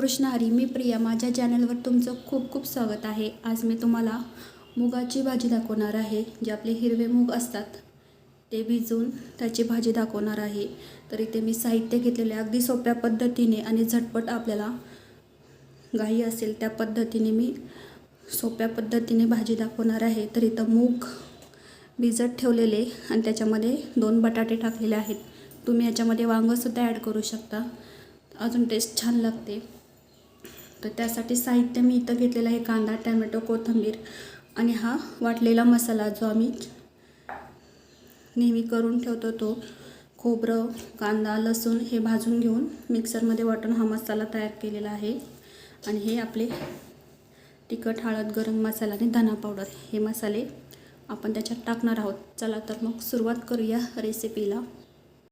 कृष्ण हरी मी प्रिया. माझ्या चॅनलवर तुमचं खूप खूप स्वागत आहे. आज मी तुम्हाला मुगाची भाजी दाखवणार आहे जे आपले हिरवे मूग असतात. ते भिजवून त्याची भाजी दाखवणार आहे. तर इथे मी साहित्य घेतलेले अगदी सोप्या पद्धतीने आणि झटपट आपल्याला घाई असेल त्या पद्धतीने मी सोप्या पद्धतीने भाजी दाखवणार आहे. तर इथं मूग भिजत ठेवलेले आणि त्याच्यामध्ये दोन बटाटे टाकलेले आहेत. तुम्ही याच्यामध्ये वांगंसुद्धा ॲड करू शकता. अजून टेस्ट छान लागते. तर त्यासाठी साहित्य मी इथं घेतलेलं आहे कांदा टॅमॅटो कोथिंबीर आणि हा वाटलेला मसाला जो आम्ही नेहमी करून ठेवतो तो खोबरं कांदा लसूण हे भाजून घेऊन मिक्सरमध्ये वाटून हा मसाला तयार केलेला आहे. आणि हे आपले तिखट हळद गरम मसाला आणि धना पावडर हे मसाले आपण त्याच्यात टाकणार आहोत. चला तर मग सुरुवात करूया रेसिपीला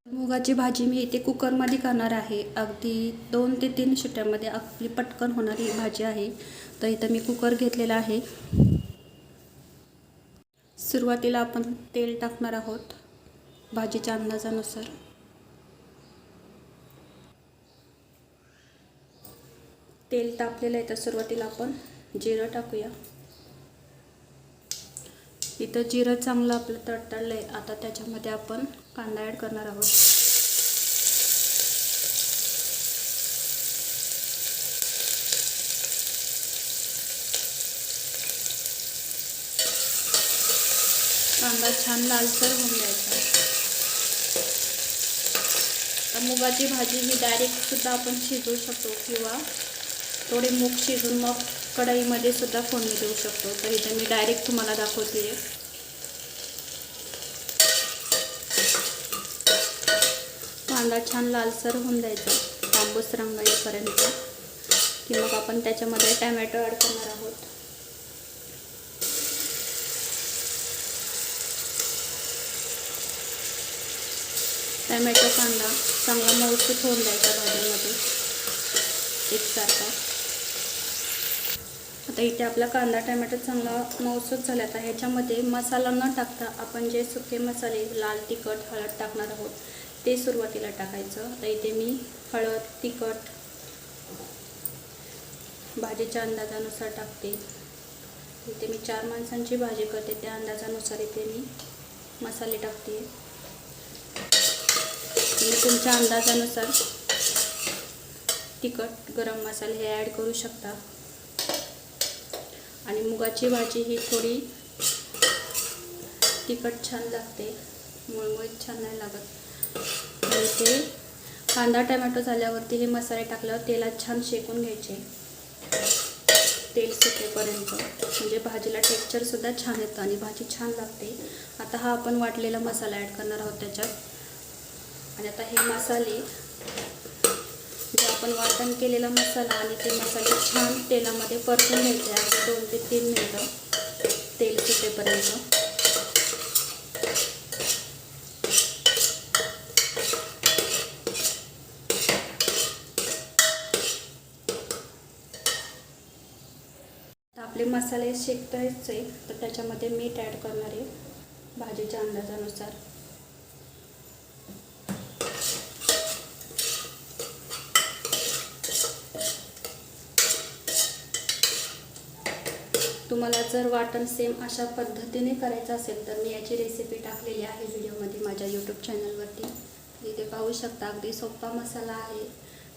मुगाची भाजी मी इथे कुकरमध्ये करणार आहे. अगदी दोन ते तीन शिट्ट्यामध्ये आपली पटकन होणारी ही भाजी आहे. तर इथं मी कुकर घेतलेला आहे. सुरुवातीला आपण तेल टाकणार आहोत भाजीच्या अंदाजानुसार. तेल तापलेलं आहे तर सुरुवातीला आपण जिरं टाकूया. इथं जिरं चांगलं आपलं तडतडलं आहे आता त्याच्यामध्ये आपण कांदा ॲड करणार आहोत. कांदा छान लालसर होऊन द्यायचा. मुगाची भाजी ही डायरेक्टसुद्धा आपण शिजवू शकतो किंवा थोडे मूग शिजून मग कढईमध्ये सुद्धा फोडणी देऊ शकतो. तर इथे मी डायरेक्ट तुम्हाला दाखवते. कांदा छान लालसर होऊन द्यायचा तांबूस रंग येईपर्यंत की मग आपण त्याच्यामध्ये टॅमॅटो ॲड करणार आहोत. टॅमॅटो कांदा चांगला मऊसूत होऊन द्यायचा भाजीमध्ये एकसारखा. आता इथे आपला कांदा टमॅटो चांगला मऊसूत झाला तर ह्याच्यामध्ये मसाला न टाकता आपण जे सुके मसाले लाल तिखट हळद टाकणार आहोत ते सुरुवातीला टाकायचं. आता इथे मी हळद तिखट भाजीच्या अंदाजानुसार टाकते. इथे मी चार माणसांची भाजी करते. त्या अंदाजानुसार इथे मी मसाले टाकते. तुम्ही तुमच्या अंदाजानुसार तिखट गरम मसाले हे ॲड करू शकता. आणि मुगाची भाजी ही थोडी तिखट छान लागते. मुळमुळीत छान नाही लागत. आणि ते कांदा टमॅटो झाल्यावरती हे मसाले टाकल्यावर तेलात छान शेकून घ्यायचे. तेल सुटेपर्यंत. म्हणजे भाजीला टेक्स्चरसुद्धा छान येतं आणि भाजी छान लागते. आता हा आपण वाटलेला मसाला ॲड करणार आहोत त्याच्यात. आणि आता हे मसाले आपण वाटण केलेला मसाला आणि ते मसाले छान तेलामध्ये परतून घ्यायचे आहे. दोन ते तीन मिनटं तेल सुटेपर्यंत. आपले मसाले शेकतायचे तर त्याच्यामध्ये मीठ ॲड करणार आहे. भाजीच्या अंदाजानुसार. तुम्हाला जर वाटण सेम अशा पद्धतीने करायचं असेल तर मी याची रेसिपी टाकलेली आहे व्हिडिओमध्ये माझ्या यूट्यूब चॅनलवरती इथे पाहू शकता अगदी सोपा मसाला आहे.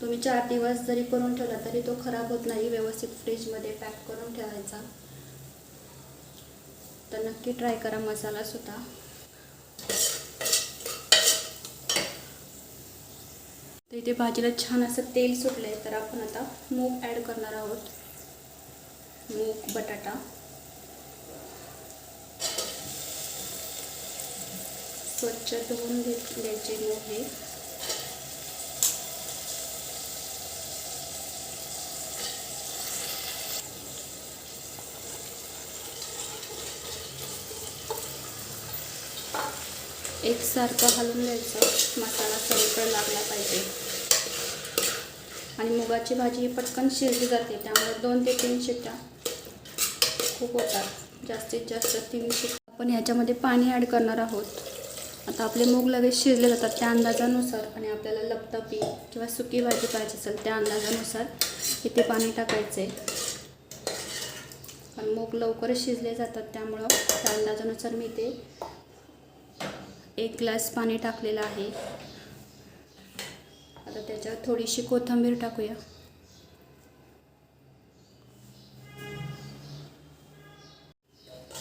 तुम्ही चार दिवस जरी करून ठेवला तरी तो खराब होत नाही व्यवस्थित फ्रीजमध्ये पॅक करून ठेवायचा. तर नक्की ट्राय करा मसाला सुद्धा. तर इथे भाजीला छान असं तेल सुटलं आहे तर आपण आता मूग ॲड करणार आहोत. मूग बटाटा. स्वच्छ धुवून घेतल्याचे मूग हे एकसारखं हलवून द्यायचं मसाला सगळीकडे लागला पाहिजे. आणि मुगाची भाजी पटकन शिजली जाते त्यामुळे दोन ते तीन शिट्ट्या खूप होतात. जास्तीत जास्त तीन शिक आपण ह्याच्यामध्ये पाणी ॲड करणार आहोत. आता आपले मूग लगेच शिजले जातात त्या अंदाजानुसार आणि आपल्याला लपतापी किंवा सुकी भाजी पाहिजे असेल त्या अंदाजानुसार इथे पाणी टाकायचं आहे पण मूग लवकरच शिजले जातात त्यामुळं त्या अंदाजानुसार मी ते एक ग्लास पाणी टाकलेलं आहे. आता त्याच्यावर थोडीशी कोथिंबीर टाकूया.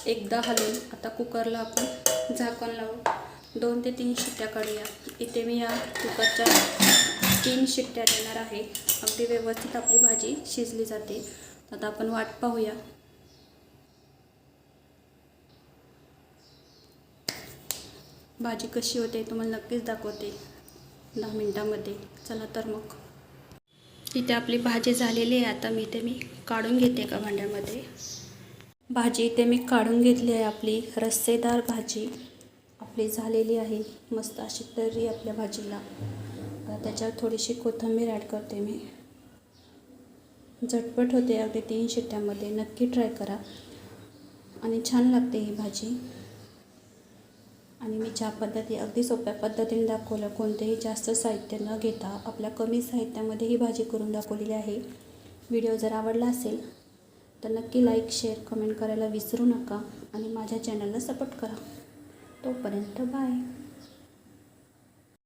एकदा हलवून आता कुकरला आपण झाकण लावून दोन ते तीन शिट्ट्या काढूया. इथे मी या कुकरच्या तीन शिट्ट्या देणार आहे. अगदी व्यवस्थित आपली भाजी शिजली जाते. आता आपण वाट पाहूया. भाजी कशी होते तुम्हाला नक्कीच दाखवते. दहा मिनटामध्ये. चला तर मग. इथे आपली भाजी झालेली आहे. आता मी ते मी काढून घेते एका भांड्यामध्ये. भाजी इथे मी काढून घेतली आहे आपली रस्सेदार भाजी. आपली झालेली आहे मस्त अशी तर्री आपल्या भाजीला. त्याच्यावर थोडीशी कोथिंबीर ॲड करते मी. झटपट होते अगदी तीन शिट्ट्यामध्ये. नक्की ट्राय करा. आणि छान लागते ही भाजी. आणि मी ज्या पद्धती अगदी सोप्या पद्धतीने दाखवलं कोणतेही जास्त साहित्य न घेता आपल्या कमी साहित्यामध्ये ही भाजी करून दाखवलेली आहे. व्हिडिओ जर आवडला असेल तर नक्की लाईक शेअर कमेंट करायला विसरू नका आणि माझ्या चॅनलला सपोर्ट करा. तोपर्यंत बाय